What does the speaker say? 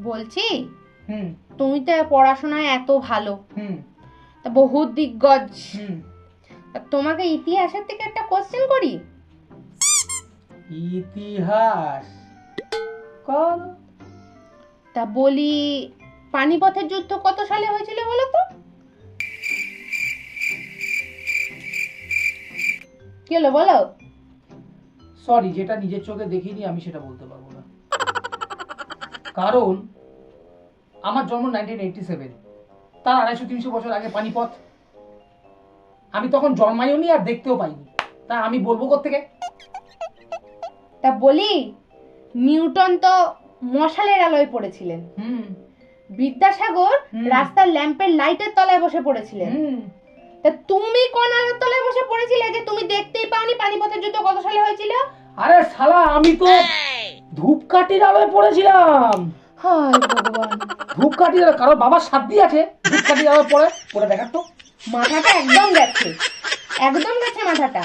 বলছি? হুম। তুমি তো পড়াশোনায় এত ভালো। হুম। তা বহুত দিগ্গজ। তোমাকে ইতিহাসের থেকে একটা কোশ্চেন করি? ইতিহাস। কর। তা বলি পানিপথের যুদ্ধ কত সালে হয়েছিল বলো তো? কি হলো বলো? সরি যেটা নিজের চোখে দেখিনি আমি সেটা বলতে পারব কারণ আমার জন্ম নাইনটিন এইটটি সেভেন তার আড়াইশো তিনশো বছর আগে পানিপথ। আমি তখন জন্মাইনি আর দেখতেও পাইনি। তা আমি বলব থেকে তা বলি নিউটন তো মশালের আলোয় পড়েছিলেন। হুম। বিদ্যাসাগর রাস্তার ল্যাম্পের লাইটের তলায় বসে পড়েছিলেন। তা তুমি কোন আলোর তলায় বসে পড়েছিলে যে তুমি দেখতেই পাওনি পানিপথের যুদ্ধ কত সালে হয়েছিল? আরে শালা আমি তো ধূপকাঠির আলোয় পড়েছিলাম। হায় ভগবান। ধূপকাঠির আলো কারোর বাবার সাধ্যি আছে? ধূপকাঠির আলোয় পড়ে পড়ে দেখার তো। মাথাটা একদম গেছে। একদম গেছে মাথাটা।